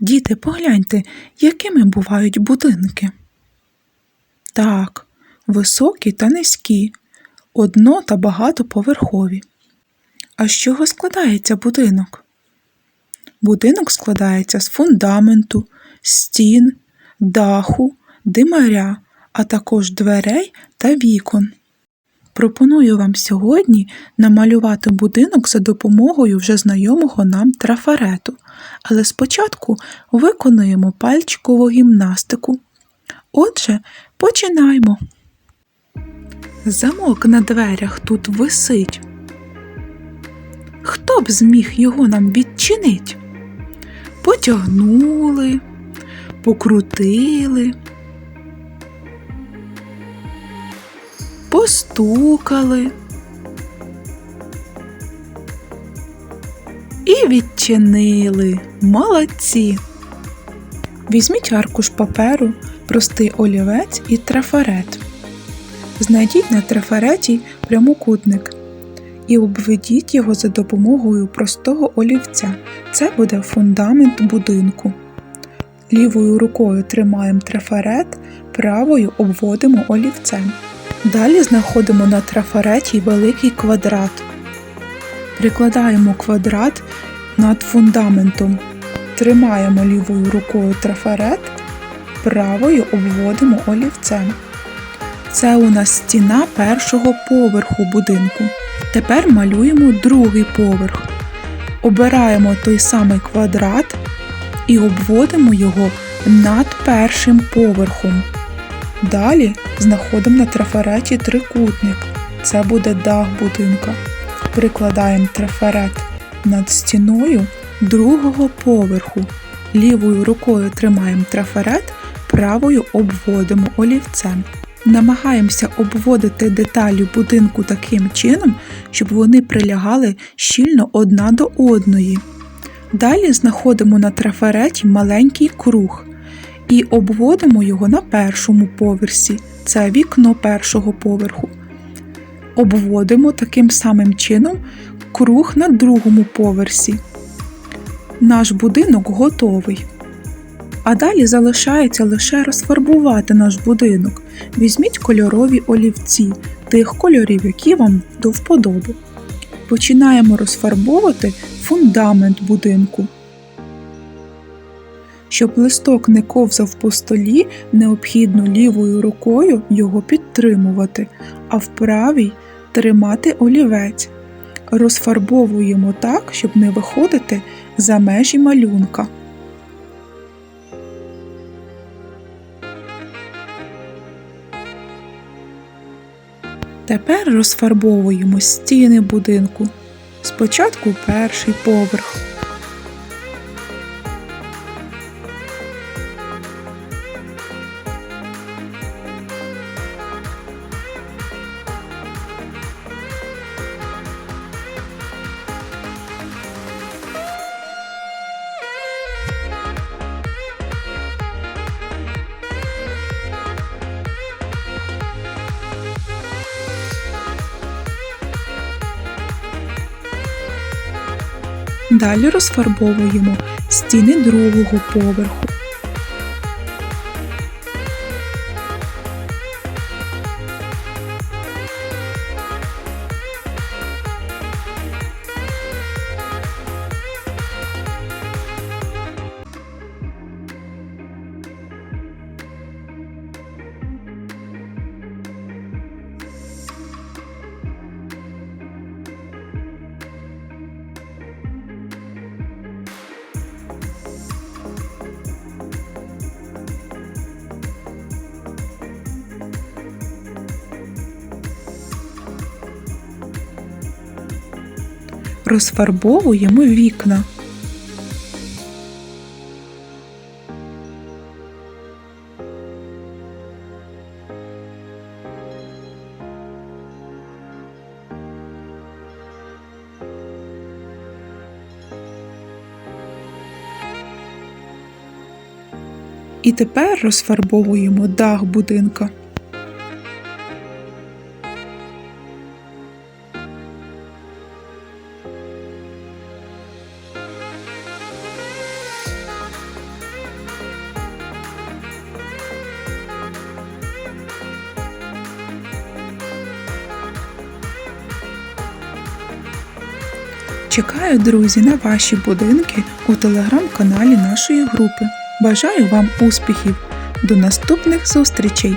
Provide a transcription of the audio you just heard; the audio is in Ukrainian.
Діти, погляньте, якими бувають будинки. Так, високі та низькі, одно та багатоповерхові. А з чого складається будинок? Будинок складається з фундаменту, стін, даху, димаря, а також дверей та вікон. Пропоную вам сьогодні намалювати будинок за допомогою вже знайомого нам трафарету, але спочатку виконуємо пальчикову гімнастику. Отже, починаємо. Замок на дверях тут висить. Хто б зміг його нам відчинить? Потягнули, покрутили, постукали і відчинили. Молодці. Візьміть аркуш паперу, простий олівець і трафарет. Знайдіть на трафареті прямокутник і обведіть його за допомогою простого олівця. Це буде фундамент будинку. Лівою рукою тримаємо трафарет, правою обводимо олівцем. Далі знаходимо на трафареті великий квадрат. Прикладаємо квадрат над фундаментом. Тримаємо лівою рукою трафарет, правою обводимо олівцем. Це у нас стіна першого поверху будинку. Тепер малюємо другий поверх. Обираємо той самий квадрат і обводимо його над першим поверхом. Далі знаходимо на трафареті трикутник. Це буде дах будинка. Прикладаємо трафарет над стіною другого поверху. Лівою рукою тримаємо трафарет, правою обводимо олівцем. Намагаємося обводити деталі будинку таким чином, щоб вони прилягали щільно одна до одної. Далі знаходимо на трафареті маленький круг і обводимо його на першому поверсі. Це вікно першого поверху. Обводимо таким самим чином круг на другому поверсі. Наш будинок готовий. А далі залишається лише розфарбувати наш будинок. Візьміть кольорові олівці тих кольорів, які вам до вподоби. Починаємо розфарбовувати фундамент будинку. Щоб листок не ковзав по столі, необхідно лівою рукою його підтримувати, а в правій тримати олівець. Розфарбовуємо так, щоб не виходити за межі малюнка. Тепер розфарбовуємо стіни будинку. Спочатку перший поверх. Далі розфарбовуємо стіни другого поверху. Розфарбовуємо вікна. І тепер розфарбовуємо дах будинка. Чекаю, друзі, на ваші будинки у телеграм-каналі нашої групи. Бажаю вам успіхів! До наступних зустрічей!